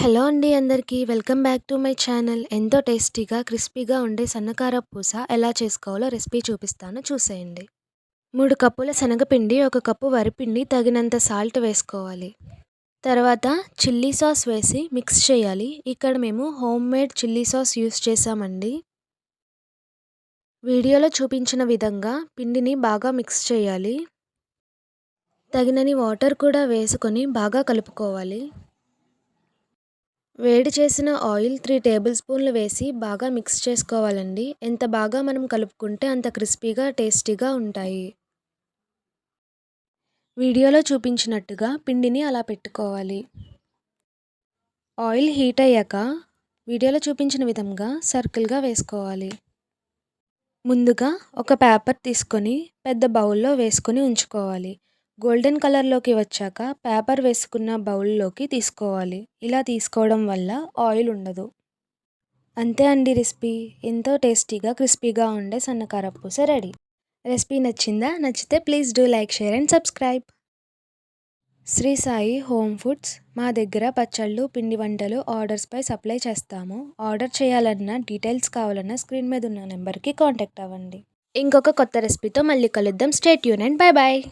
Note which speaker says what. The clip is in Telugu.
Speaker 1: హలో అండి అందరికీ. Welcome back to my channel. ఎంతో టేస్టీగా క్రిస్పీగా ఉండే సన్నకార పూస ఎలా చేసుకోవాలో రెసిపీ చూపిస్తాను. చూసేయండి. మూడు కప్పుల శనగపిండి ఒక కప్పు వరిపిండి తగినంత సాల్ట్ వేసుకోవాలి. తర్వాత చిల్లీ సాస్ వేసి మిక్స్ చేయాలి. ఇక్కడ మేము home made chilli sauce use చేసామండి వీడియోలో చూపించిన విధంగా పిండిని బాగా మిక్స్ చేయాలి. తగినని వాటర్ కూడా వేసుకొని బాగా కలుపుకోవాలి. వేడి చేసిన ఆయిల్ త్రీ టేబుల్ స్పూన్లు వేసి బాగా మిక్స్ చేసుకోవాలండి. ఎంత బాగా మనం కలుపుకుంటే అంత క్రిస్పీగా టేస్టీగా ఉంటాయి. వీడియోలో చూపించినట్టుగా పిండిని అలా పెట్టుకోవాలి. ఆయిల్ హీట్ అయ్యాక వీడియోలో చూపించిన విధంగా సర్కిల్గా వేసుకోవాలి. ముందుగా ఒక పేపర్ తీసుకొని పెద్ద బౌల్లో వేసుకొని ఉంచుకోవాలి. గోల్డెన్ కలర్లోకి వచ్చాక పేపర్ వేసుకున్న బౌల్లోకి తీసుకోవాలి. ఇలా తీసుకోవడం వల్ల ఆయిల్ ఉండదు. అంతే అండి రెసిపీ. ఎంతో టేస్టీగా క్రిస్పీగా ఉండే సన్నకార పూస రెడీ. రెసిపీ నచ్చిందా? నచ్చితే please do like share and subscribe. Shri Sai home foods. మా దగ్గర పచ్చళ్ళు పిండి వంటలు ఆర్డర్స్పై సప్లై చేస్తాము. ఆర్డర్ చేయాలన్నా డీటెయిల్స్ కావాలన్నా స్క్రీన్ మీద ఉన్న నెంబర్కి కాంటాక్ట్ అవ్వండి. ఇంకొక కొత్త రెసిపీతో మళ్ళీ కలుద్దాం. State Yoon and bye bye